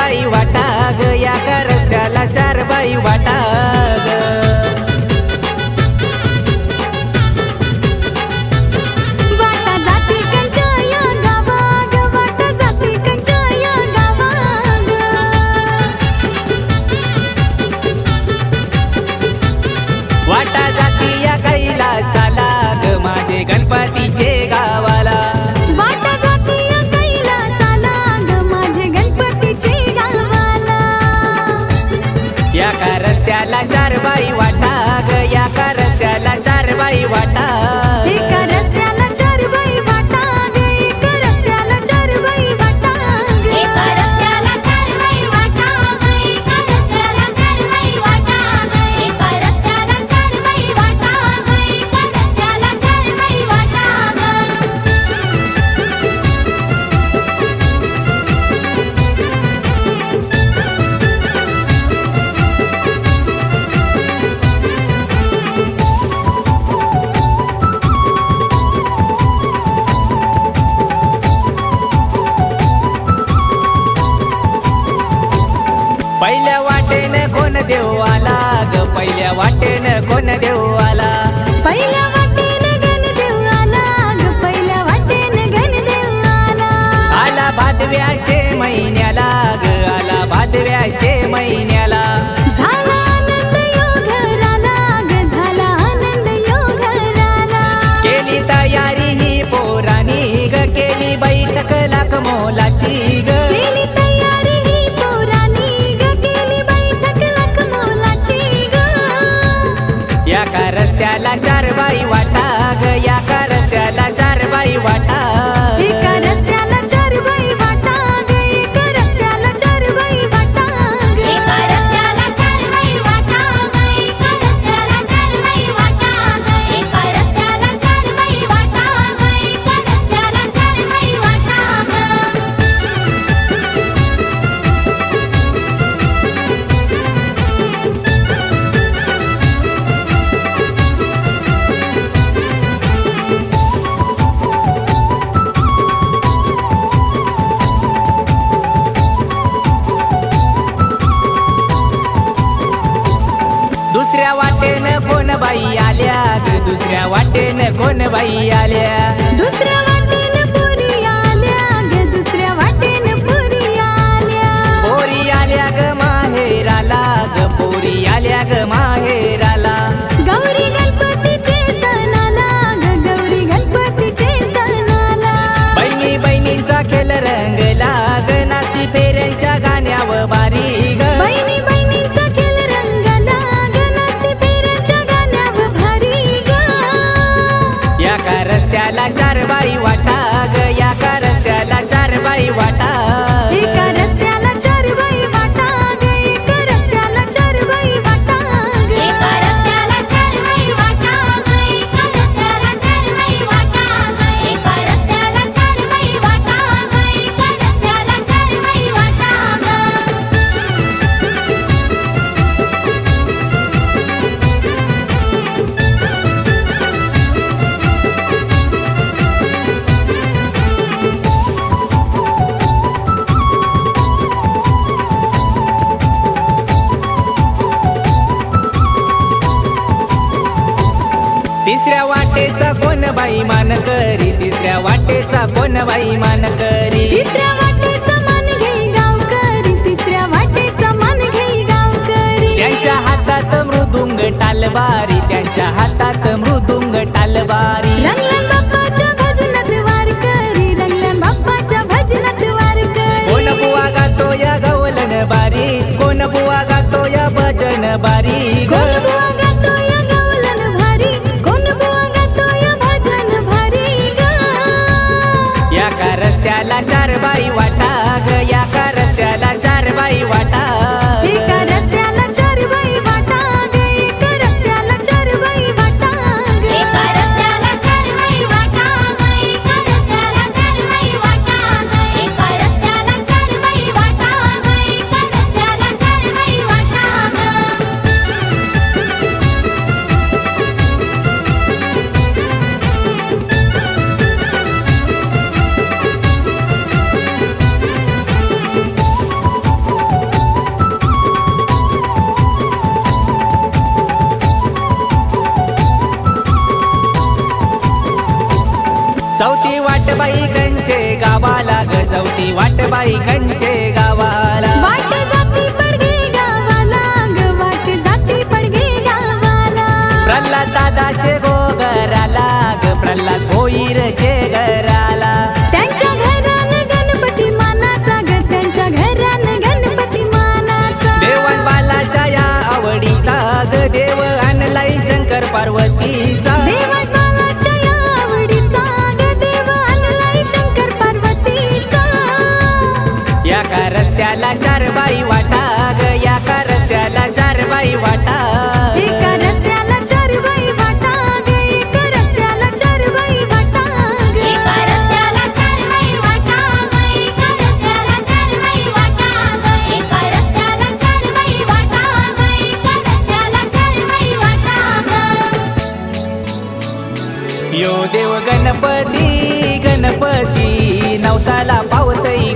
पायी वाटा या का रस्त्याला चार बाई वाटा ग या का रस्त्याला चार बाई वाटा पहिल्या वाटेन कोण देऊ आला ग? पहिल्या वाटेन कोण देऊ आला? पहिल्या वाटेन गण देऊ आला ग? पहिल्या वाटेन गण देऊ आला. आला भादव्याचे महिन्या त्याला चार बाई वाटा गया कारण त्याला चार बाई वाटा वाटेन कोण बाई आल्या? दुसऱ्या वाटेन कोण बाई आल्या? दुसऱ्या तिसऱ्या वाटेचा कोण बाई मान करी? तिसऱ्या वाटेचा कोण बाई मान करी? तिसऱ्या वाटेचा मान घेई तिसऱ्या वाटेचा मान घेई त्यांच्या हातात मृदुंग टालबारी त्यांच्या हातात मृदुंग टालबारी रंगल्या बाप्पाच्या भजनात वार करी. रंगल्या बाप्पाच्या भजनात वार करी. कोण बुवा गातो या गवलन बारी? कोण बुवा गातो या भजन बारी? कोण बाई कंचे गावाला गजवती वाट बाई कंचे गावाला. वाट जाती पडगे गावाला ग वाट जाती पडगे गावाला. प्रल्हाद दादाचे गोगराला ग प्रल्हाद भोईरचे घराला. त्यांच्या घरान गणपती मानाचा ग त्यांच्या घरान गणपती मानाचा. देवान बालाच्या या आवडीचा ग देव आणलाय शंकर पार्वतीचा गणपती गणपती नवसाला पावतई